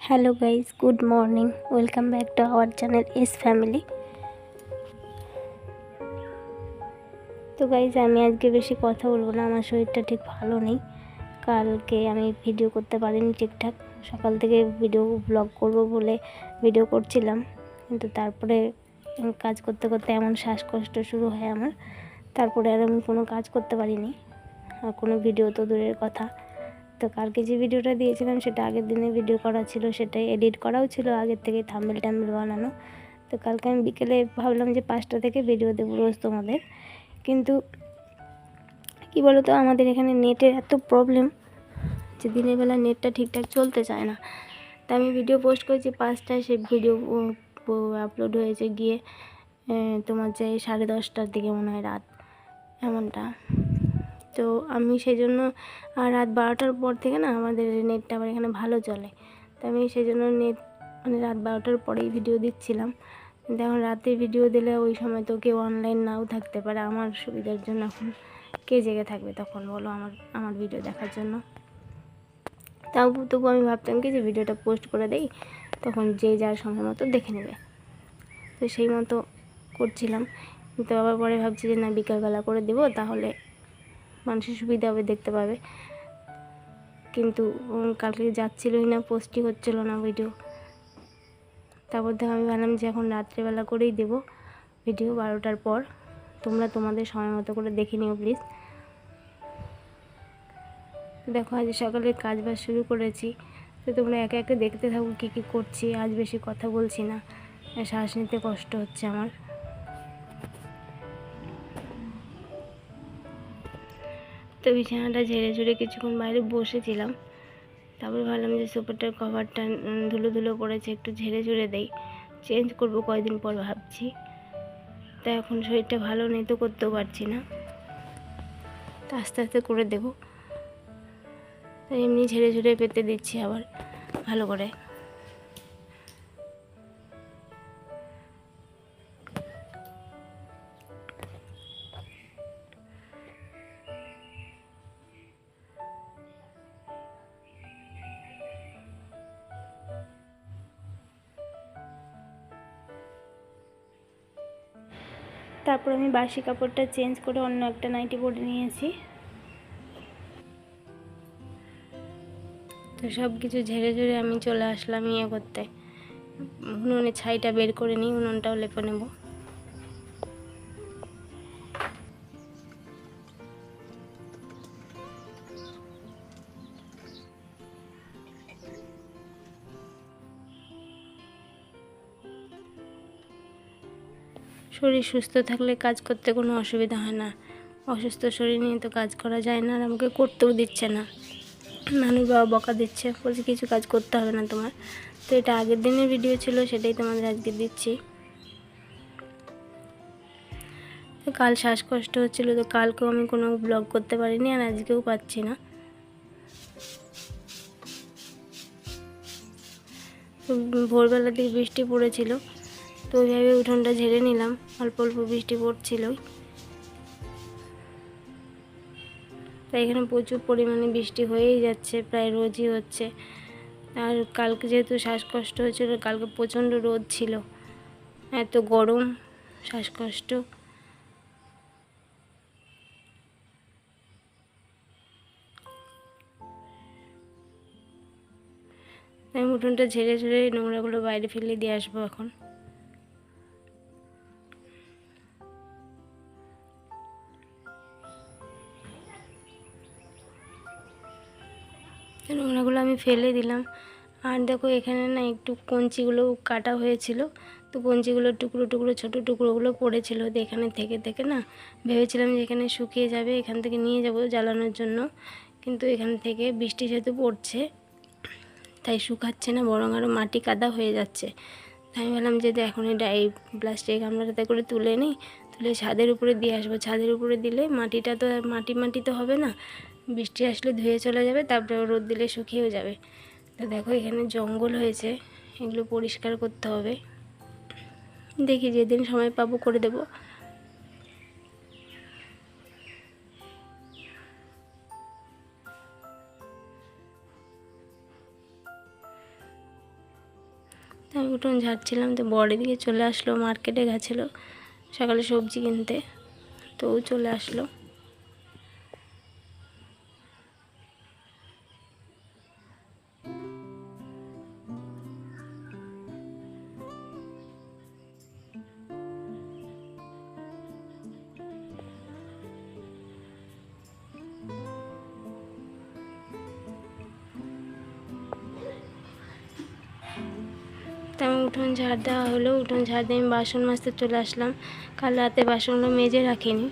Hello guys good morning. Welcome back to our channel S family. তো guys আমি আজকে বেশি কথা বলব না, আমার শরীরটা ঠিক ভালো নেই। কালকে আমি ভিডিও করতে পারিনি ঠিকঠাক। সকাল থেকে ভিডিও ব্লগ করব বলে ভিডিও করছিলাম। কিন্তু তারপরে কাজ করতে করতে এমন শ্বাসকষ্ট শুরু হয় আমার। তারপরে আর আমি কোনো কাজ করতে পারিনি। আর কোনো ভিডিও তো দূরের কথা। তো কালকে যে ভিডিওটা দিয়েছিলাম সেটা আগের দিনে ভিডিও করা ছিল, সেটাই এডিট করাও ছিল আগের থেকে থাম্বেল টাম্বেল বানানো। তো কালকে আমি বিকেলে ভাবলাম যে পাঁচটা থেকে ভিডিও দেবো রোজ তোমাদের। কিন্তু কি বলো তো আমাদের এখানে নেটের এত প্রবলেম যে দিনের বেলা নেটটা ঠিকঠাক চলতে চায় না। তা আমি ভিডিও পোস্ট করেছি পাঁচটায়, সে ভিডিও আপলোড হয়েছে গিয়ে তোমার যে সাড়ে দশটার দিকে মনে হয় রাত, এমনটা। তো আমি সেই জন্য রাত বারোটার পর থেকে না আমাদের নেটটা আবার এখানে ভালো চলে। তো আমি সেই জন্য নেট মানে রাত বারোটার পরেই ভিডিও দিচ্ছিলাম। কিন্তু এখন রাতে ভিডিও দিলে ওই সময় তো কেউ অনলাইন নাও থাকতে পারে। আমার সুবিধার জন্য এখন কে জেগে থাকবে তখন বলো আমার আমার ভিডিও দেখার জন্য। তাও তবু আমি ভাবতাম কি যে ভিডিওটা পোস্ট করে দেই, তখন যে যার সময় মতো দেখে নেবে। তো সেই মতো করছিলাম। কিন্তু আবার পরে ভাবছি যে না বিকালবেলা করে দেবো, তাহলে মানুষের সুবিধা হবে, দেখতে পাবে। কিন্তু কালকে যাচ্ছিলোই না পোস্টই হচ্ছিল না ভিডিও তারপর থেকে আমি ভাবলাম যে এখন রাত্রেবেলা করেই দেবো ভিডিও বারোটার পর। তোমরা তোমাদের সময় মতো করে দেখে নিও প্লিজ দেখো, আজ সকালে কাজ বাজ শুরু করেছি। তো তোমরা একে একে দেখতে থাকো, কী কী করছি, আজ বেশি কথা বলছি না। শ্বাস নিতে কষ্ট হচ্ছে আমার। তো বিছানাটা ঝেড়ে ঝুড়ে কিছুক্ষণ বাইরে বসেছিলাম। তারপর ভাবলাম যে সোফাটার কভারটা ধুলো ধুলো পড়েছে একটু ঝেড়ে ঝুড়ে দেই। চেঞ্জ করব কয়দিন পর ভাবছি। তা এখন শরীরটা ভালো নেই তো করতেও পারছি না। তা আস্তে আস্তে করে দেব। এমনি ঝেড়ে ঝুড়ে পেতে দিচ্ছি আবার, ভালো করে। তারপর আমি বাসি কাপড়টা চেঞ্জ করে অন্য একটা নাইটি পরে নিয়েছি। তো সব কিছু ঝেড়ে ঝেড়ে আমি চলে আসলাম ইয়ে করতে। উনুনে ছাইটা বের করে নিই উনুনটাও লেপে নেব। শরীর সুস্থ থাকলে কাজ করতে কোনো অসুবিধা হয় না। অসুস্থ শরীর নিয়ে তো কাজ করা যায় না আর আমাকে করতেও দিচ্ছে না। নানুর বাবা বকা দিচ্ছে, বলছে কিছু কাজ করতে হবে না তোমার। তো এটা আগের দিনের ভিডিও ছিল, সেটাই তোমাদের আজকে দিচ্ছি। কাল শ্বাসকষ্ট হচ্ছিল, তো কালকেও আমি কোনো ব্লগ করতে পারিনি আর আজকেও পাচ্ছি না। ভোরবেলার দিকে বৃষ্টি পড়েছিল। তো ওইভাবে উঠোনটা ঝেড়ে নিলাম। অল্প অল্প বৃষ্টি পড়ছিলই। তাই এখানে প্রচুর পরিমাণে বৃষ্টি হয়েই যাচ্ছে, প্রায় রোজই হচ্ছে। আর কালকে যেহেতু শ্বাসকষ্ট হয়েছিল, কালকে প্রচণ্ড রোদ ছিল। এত গরম, শ্বাসকষ্ট। আমি উঠোনটা ঝেড়ে ঝেড়ে নোংরাগুলো বাইরে ফেলে দিয়ে আসব এখন। ফেলে দিলাম। আর দেখো এখানে না একটু কঞ্চিগুলো কাটা হয়েছিল। তো কঞ্চিগুলো টুকরো টুকরো, ছোটো টুকরোগুলো পড়েছিল তো এখানে থেকে থেকে না ভেবেছিলাম যে এখানে শুকিয়ে যাবে, এখান থেকে নিয়ে যাব জ্বালানোর জন্য। কিন্তু এখান থেকে বৃষ্টি যেহেতু পড়ছে, তাই শুকাচ্ছে না, বরং আরও মাটি কাদা হয়ে যাচ্ছে। তাই আমি ভাবলাম যে এখন এই প্লাস্টিক গামলাটাতে করে তুলে নিই। তুলে ছাদের উপরে দিয়ে আসব। ছাদের উপরে দিলে মাটিটা তো মাটি মাটি তো হবে না। বৃষ্টি আসলে ধুয়ে চলে যাবে, তারপরে রোদ দিলে শুকিয়েও যাবে। তো দেখো এখানে জঙ্গল হয়েছে, এগুলো পরিষ্কার করতে হবে। দেখি যেদিন সময় পাবো করে দেবো। আমি উঠোন ঝাড়ছিলাম, তো বড় দিকে চলে আসলো, মার্কেটে গেছিল, সকালে সবজি কিনতে, তো চলে আসলো। উঠোন ঝাড় দেওয়া হলো। উঠোন ঝাড় দিয়ে আমি বাসন মাজতে চলে আসলাম। কাল রাতে বাসনগুলো মেজে রাখিনি।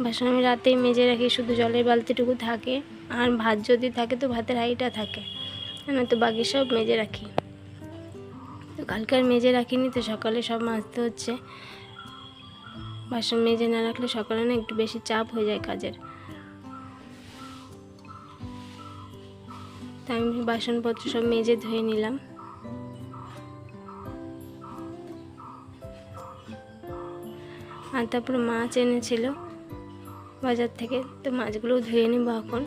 বাসন আমি রাতেই মেজে রাখি, শুধু জলের বালতিটুকু থাকে। আর ভাত যদি থাকে তো ভাতের হাঁড়িটা থাকে। না তো বাকি সব মেজে রাখি। তো কালকে আর মেজে রাখিনি, তো সকালে সব মাজতে হচ্ছে। বাসন মেজে না রাখলে সকালে না একটু বেশি চাপ হয়ে যায় কাজের। তাই আমি বাসনপত্র সব মেজে ধুয়ে নিলাম। আর তারপরে মাছ এনেছিল বাজার থেকে তো মাছগুলো ধুয়ে নেব এখন।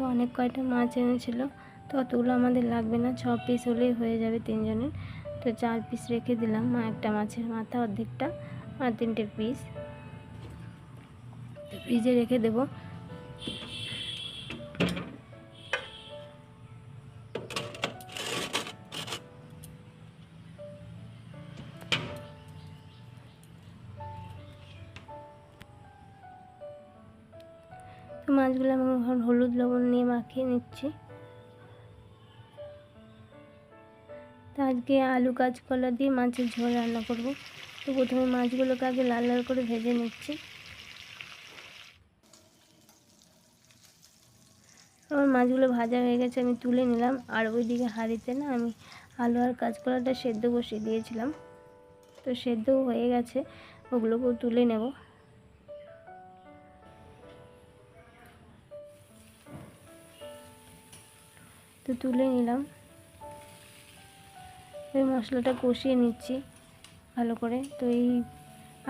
তো অনেক কয়টা মাছ এনেছিল, তো অতগুলো আমাদের লাগবে না, ছ পিস হলেই হয়ে যাবে তিনজনের। তো চার পিস রেখে দিলাম, মা একটা মাছের মাথা অর্ধেকটা আর তিনটে পিস ফ্রিজে রেখে দেবো। মাছগুলো আমি এখন হলুদ লবণ নিয়ে মাখিয়ে নিচ্ছি। তো আজকে আলু কাঁচকলা দিয়ে মাছের ঝোল রান্না করব। তো প্রথমে মাছগুলোকে আগে লাল লাল করে ভেজে নিচ্ছি। আমার মাছগুলো ভাজা হয়ে গেছে, আমি তুলে নিলাম। আর ওইদিকে হাঁড়িতে না আমি আলু আর কাঁচকলাটা সেদ্ধ বসিয়ে দিয়েছিলাম। তো সেদ্ধ হয়ে গেছে, ওগুলোকেও তুলে নেব। তো তুলে নিলাম। ওই মশলাটা কষিয়ে নিচ্ছি ভালো করে। তো এই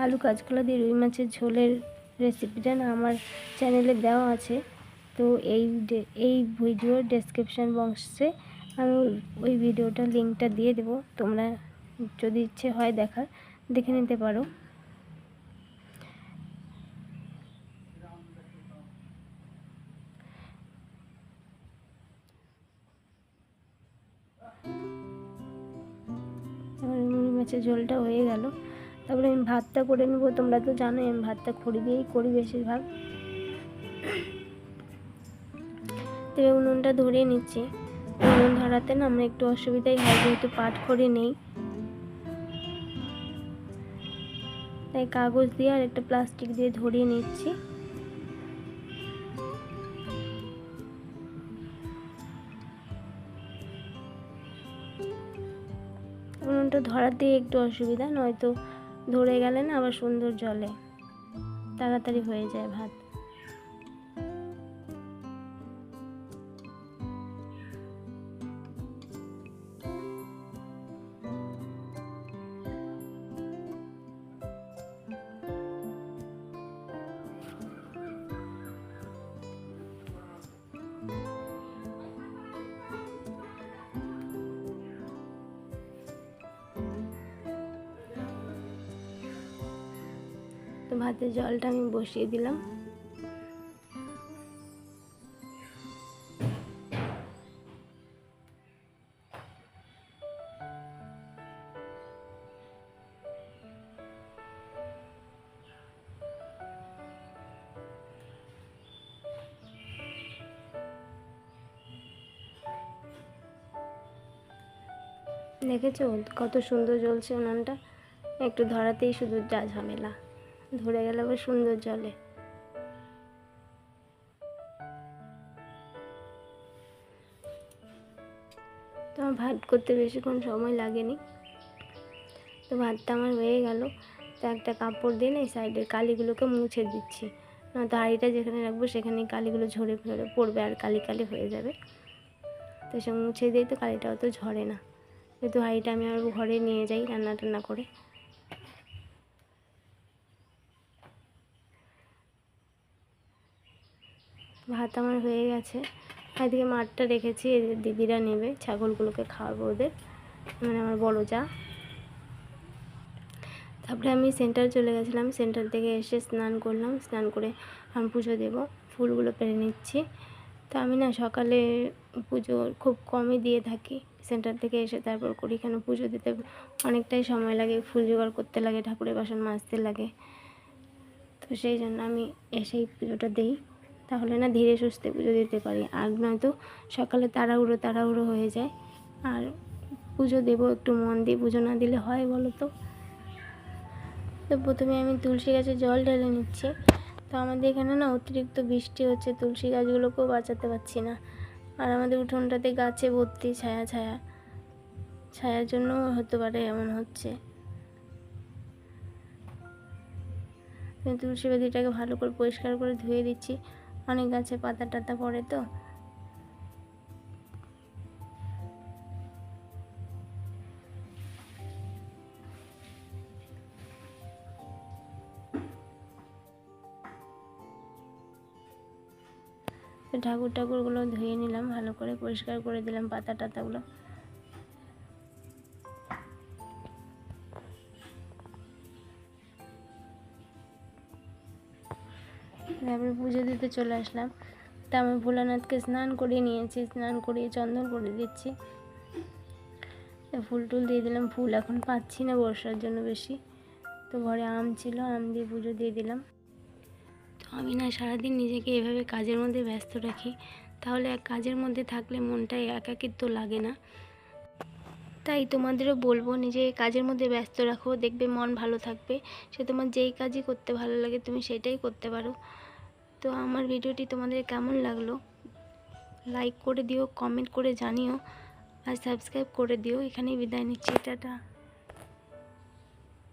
আলু কাঁচকলা দিয়ে রুই মাছের ঝোলের রেসিপিটা না আমার চ্যানেলে দেওয়া আছে। তো এই এই ভিডিওর ডেসক্রিপশান বক্সে আমি ওই ভিডিওটার লিঙ্কটা দিয়ে দেবো। তোমরা যদি ইচ্ছে হয় দেখার, দেখে নিতে পারো। মাছের ঝোলটা হয়ে গেল। তারপরে আমি ভাতটা করে নেব, তোমরা তো জানোই আমি ভাতটা খড়ি দিয়েই করি বেশিরভাগ। তো উনুনটা ধরিয়ে নিচ্ছি। উনুন ধরাতে না আমরা একটু অসুবিধাই হয়, যেহেতু পাট খড়ি নেই। তাই কাগজ দিয়ে আর একটা প্লাস্টিক দিয়ে ধরিয়ে নিচ্ছি। উনুনটা ধরাতে একটু অসুবিধা, নয়তো ধরে গেলে না আবার সুন্দর জলে, তাড়াতাড়ি হয়ে যায় ভাত। ভাতের জলটা আমি বসিয়ে দিলাম। দেখেছ কত সুন্দর জ্বলছে উনানটা? একটু ধরাতেই শুধু যা ঝামেলা। ধরে গেলে আবার সুন্দর জলে। তো আমার ভাত করতে বেশিক্ষণ সময় লাগেনি। তো ভাতটা আমার হয়ে গেল। তো একটা কাপড় দিয়ে না সাইডের কালিগুলোকে মুছে দিচ্ছি। না তো হাঁড়িটা যেখানে রাখব সেখানে কালিগুলো ঝরে ঝরে পড়বে আর কালি কালি হয়ে যাবে। তো সে মুছে দিই তো কালিটা অত ঝরে না। যেহেতু হাঁড়িটা আমি আমার ঘরে নিয়ে যাই রান্না টান্না করে। ভাত আমার হয়ে গেছে। এদিকে মাঠটা রেখেছি এদের দিদিরা নেবে, ছাগলগুলোকে খাওয়াবো ওদের মানে আমার বড় যা। তারপরে আমি সেন্টার চলে গেছিলাম, সেন্টার থেকে এসে স্নান করলাম, স্নান করে আমি পুজো দেবো, ফুলগুলো পেরে নিচ্ছি। তো আমি না সকালে পুজো খুব কমই দিয়ে থাকি, সেন্টার থেকে এসে তারপর করি, কেন পুজো দিতে অনেকটাই সময় লাগে, ফুল জোগাড় করতে লাগে, ঠাকুরের বাসন মাজতে লাগে। তো সেই জন্য আমি এসেই পুজোটা দিই। তাহলে না ধীরে সুস্থে পুজো দিতে পারি। আর নয়তো সকালে তাড়াহুড়ো তাড়াহুড়ো হয়ে যায়। আর পুজো দেবো একটু মন দিয়ে, পুজো না দিলে হয় বলো তো? তো প্রথমে আমি তুলসী গাছে জল ঢেলে নিচ্ছি। তো আমাদের এখানে না অতিরিক্ত বৃষ্টি হচ্ছে, তুলসী গাছগুলোকেও বাঁচাতে পারছি না। আর আমাদের উঠোনটাতে গাছে ভর্তি ছায়া ছায়া। ছায়ার জন্য হতে পারে এমন হচ্ছে। তুলসী বেদিটাকে ভালো করে পরিষ্কার করে ধুয়ে দিচ্ছি। অনেক গাছে পাতা টাতা পড়ে তো। ঠাকুর ঠাকুরগুলো ধুয়ে নিলাম, ভালো করে পরিষ্কার করে দিলাম পাতা টাতাগুলো। তারপরে পুজো দিতে চলে আসলাম। তা আমি ভোলানাথকে স্নান করিয়ে নিয়েছি, স্নান করিয়ে চন্দন করে দিচ্ছি। ফুল টুল দিয়ে দিলাম, ফুল এখন পাচ্ছি না বর্ষার জন্য বেশি। তো ঘরে আম ছিল, আম দিয়ে পুজো দিয়ে দিলাম। তো আমি না সারাদিন নিজেকে এভাবে কাজের মধ্যে ব্যস্ত রাখি। তাহলে এক কাজের মধ্যে থাকলে মনটা একাকিত্ব লাগে না। তাই তোমাদেরও বলব নিজে কাজের মধ্যে ব্যস্ত রাখো, দেখবে মন ভালো থাকবে। সে তোমার যেই কাজই করতে ভালো লাগে, তুমি সেটাই করতে পারো। তো আমার ভিডিওটি তোমাদের কেমন লাগল? লাইক করে দিও কমেন্ট করে জানিও, আর সাবস্ক্রাইব করে দিও। এখানেই বিদায় নিচ্ছি, টাটা।